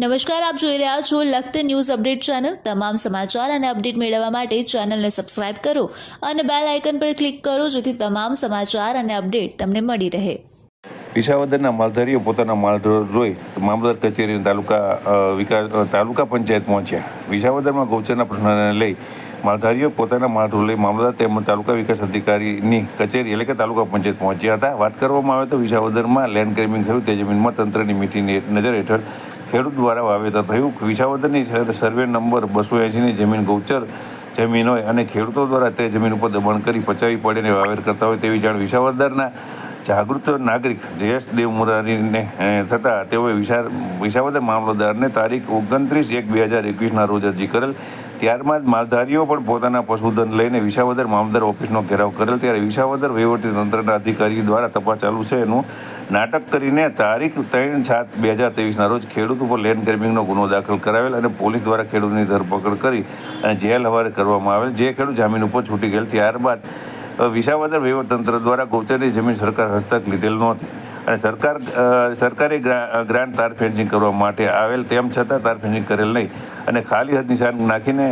નમસ્કાર, આપ જોઈ રહ્યા છો લખત ન્યૂઝ અપડેટ ચેનલ. તમામ સમાચાર અને અપડેટ મેળવવા માટે ચેનલને સબસ્ક્રાઇબ કરો અને બેલ આઇકન પર ક્લિક કરો જેથી તમામ સમાચાર અને અપડેટ તમને મળી રહે. વિસાવદરના માલધારીઓ પોતાના માલ રોઈ મામલદાર કચેરી તાલુકા વિકાસ તાલુકા પંચાયત પહોંચ્યા. વિસાવદરમાં ગૌચરના પ્રશ્નને લઈ માલધારીઓ પોતાના માલ લઈ મામલતદાર તેમજ તાલુકા વિકાસ અધિકારીની કચેરી એટલે કે તાલુકા પંચાયત પહોંચ્યા હતા. વાત કરવામાં આવે તો વિસાવદરમાં લેન્ડ ક્રેમિંગ થયું. તે જમીનમાં તંત્રની મીઠી નજર હેઠળ ખેડૂત દ્વારા વાવેતર થયું. વિસાવદરની સર્વે નંબર બસો એંશીની જમીન ગૌચર જમીન હોય અને ખેડૂતો દ્વારા તે જમીન ઉપર દબાણ કરી પચાવી પડીને વાવેર કરતા હોય તેવી જાણ વિસાવદરના જાગૃત નાગરિક જયેશ દેવમુરારીને થતાં તેઓએ વિશાર વિસાવદર મામલતદારને તારીખ ઓગણત્રીસ એક બે હજાર એકવીસના રોજ અરજી કરેલ. ત્યારબાદ માલધારીઓ પણ પોતાના પશુધન લઈને વિસાવદર મામલદાર ઓફિસનો ઘેરાવ કરેલ. ત્યારે વિસાવદર તંત્રના અધિકારી દ્વારા તપાસ ચાલુ છે. એનું નાટક કરીને તારીખ ત્રણ સાત બે હજાર ત્રેવીસના રોજ ખેડૂત ઉપર લેન્ડ ગ્રેબિંગનો ગુનો દાખલ કરાવેલ અને પોલીસ દ્વારા ખેડૂતની ધરપકડ કરી અને જેલ હવારે કરવામાં આવેલ. જે ખેડૂત જામીન ઉપર છૂટી ગયેલ. ત્યારબાદ વિસાવદર વહીવટતંત્ર દ્વારા ગૌચરની જમીન સરકાર હસ્તક લીધેલ નહોતી. અને સરકાર સરકારે ગ્રાન્ટ તાર ફેન્સિંગ કરવા માટે આવેલ તેમ છતાં તાર ફેન્સિંગ કરેલ નહીં. અને ખાલી હદ નિશાન નાખીને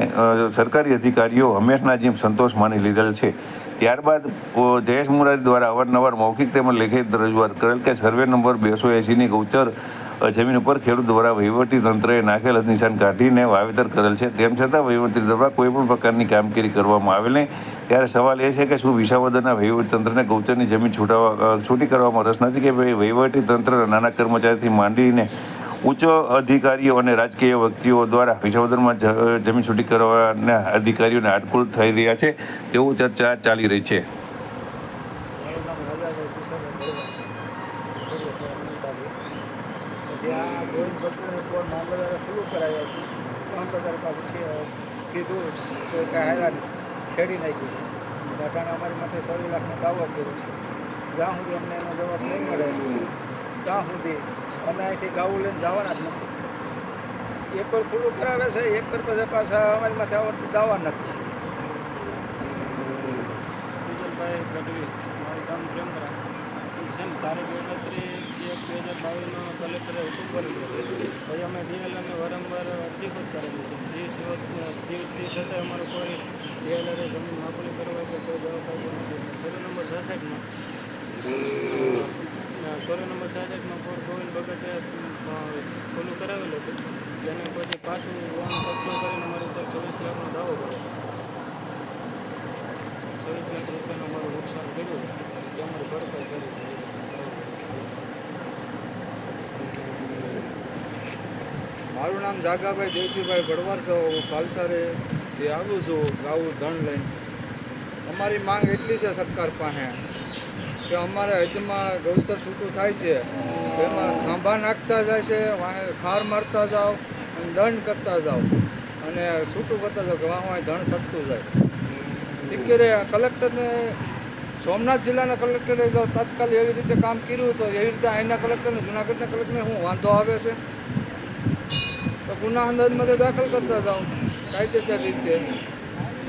સરકારી અધિકારીઓ હંમેશના જેમ સંતોષ માની લીધેલ છે. ત્યારબાદ જયેશ મુરારી દ્વારા અવારનવાર મૌખિક તેમજ લેખિત રજૂઆત કરેલ કે સર્વે નંબર બેસો એંસીની ગૌચર જમીન ઉપર ખેડૂત દ્વારા વહીવટી તંત્રએ નાખેલ નિશાન કાઢીને વાવેતર કરેલ છે. તેમ છતાં વહીવટી દ્વારા કોઈ પણ પ્રકારની કામગીરી કરવામાં આવેલ નહીં. ત્યારે સવાલ એ છે કે શું વિસાવદરના તંત્રને ગૌચરની જમીન છૂટાવા છૂટી કરવામાં રસ નથી કે ભાઈ વહીવટી તંત્ર નાના કર્મચારીથી માંડીને ઉચ્ચ અધિકારીઓ અને રાજકીય વ્યક્તિઓ દ્વારા વિસાવદરમાં જમીન છૂટી કરવાના અધિકારીઓને આટકુલ થઈ રહ્યા છે તેવું ચર્ચા ચાલી રહી છે. પછી આ ગોવિંદ ભટ્ટને ફોન મામલતદારે ખુલ્લું કરાવ્યા છે મામલતદાર પાસે કીધું તો કાંઈ હેરાન ખેડી નાખ્યું છે. અટાણે અમારી માથે સવી લાખનો દાવો કર્યો છે. જ્યાં સુધી અમને એનો જવાબ નહીં મળે, ત્યાં સુધી અમે અહીંથી ગાવું લઈને જવાના જ નથી. એક વાર ખુલ્લું કરાવે છે, એક વાર પછી પાછા અમારી માથે આવડતું દાવા નથી. ભાઈ ગઢવી, મારું ગામ તારીખ ઓગણત્રીસ એક બે હજાર બાવીસમાં કલેક્ટરે અમે ડીએલએમને વારંવાર અરજી પણ કરેલી છે. ત્રીસ વર્ષ ત્રીસ ત્રીસ છતાંય અમારો કોઈ ડીએલઆરે જમીન માપણી કરવા કે કોઈ જવાબ નથી. Survey number છાસઠમાં. સર્વે નંબર છાસઠમાં કોઈ ગોવિંદ ભગતે અ, કરાવેલું હતું. જેને પછી પાછું વન કબજો કરીને અમારી ચોવીસ લાખનો દાવો કર્યો. લાખ રૂપિયાનું અમારું નુકસાન કર્યું. તે અમારી ભરપાઈ કરી. મારું નામ જાગાભાઈ દેવસીભાઈ ભડવાર છો. હું કાલસારે જે આવું છું, ગાવું, ધણ લઈને. અમારી માંગ એટલી છે સરકાર પાસે કે અમારા હજમાં ગૌસર છૂટું થાય છે. તેમાં ખાંભા નાખતા જાય છે ખાર મારતા જાઓ અને દંડ કરતા જાઓ. અને છૂટું કરતા જાઓ ગામમાં ધણ સરતું જાય. ટીકરે કલેક્ટરને, સોમનાથ જિલ્લાના કલેક્ટરે જો તત્કાલ એવી રીતે કામ કર્યું તો એવી રીતે અહીંના કલેક્ટરને, જુનાગઢના કલેક્ટરને શું વાંધો આવે છે. તો ગુના અંદાજમાં દાખલ કરતા હતા કાયદેસર રીતે.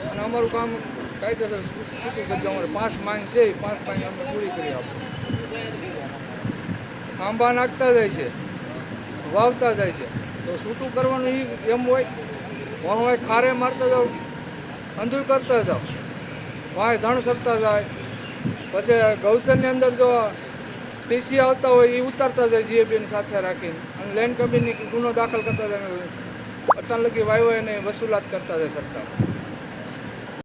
અને અમારું કામ કાયદેસર છૂટું કરજો. અમારે પાંચ માંગ છે, એ પાંચ માંગ અમે પૂરી કરી આપો. ખાંભા નાખતા જાય છે, વાવતા જાય છે. તો છૂટું કરવાનું એ એમ હોય, વણ હોય ખારે મારતા જાઓ, અંધુર કરતા જાઓ. વાંય ધણ સરતા જાય. પછી ગૌસરની અંદર જો ટીસી આવતા હોય એ ઉતારતા જાય જીએબીની સાથે રાખીને. અને લેન્ડ કંપની ગુનો દાખલ કરતા જાય અટાણ લગી વાયો એને વસૂલાત કરતા જાય સરકાર.